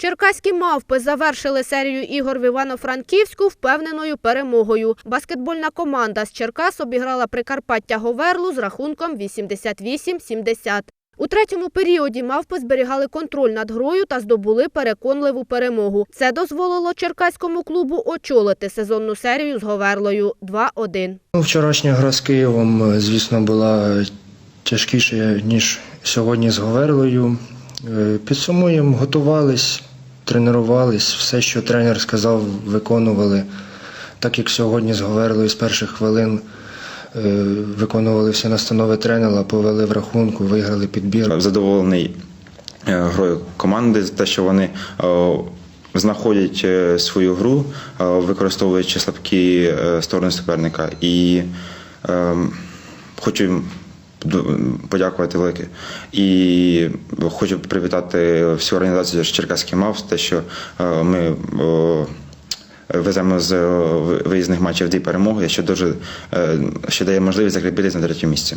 Черкаські мавпи завершили серію ігор в Івано-Франківську впевненою перемогою. Баскетбольна команда з Черкас обіграла Прикарпаття Говерлу з рахунком 88-70. У третьому періоді мавпи зберігали контроль над грою та здобули переконливу перемогу. Це дозволило черкаському клубу очолити сезонну серію з Говерлою 2-1. Ну, Вчорашня гра з Києвом, е, звісно, була тяжкіша, ніж сьогодні з Говерлою. Е, Підсумуємо, готувались, тренувались, все, що тренер сказав, виконували. Так як сьогодні з Говерлою з перших хвилин е, виконували всі настанови тренера, повели в рахунку, виграли підбір. задоволений е, грою команди, те, що вони е, знаходять е, свою гру, е, використовуючи слабкі е, сторони суперника. І е, хочу подякувати велике. І хочу привітати всю організацію Черкаський МАВ, те, що е, ми. Веземо з виїзних матчів дві перемоги, що дуже ще дає можливість закріпитися на третьому місці.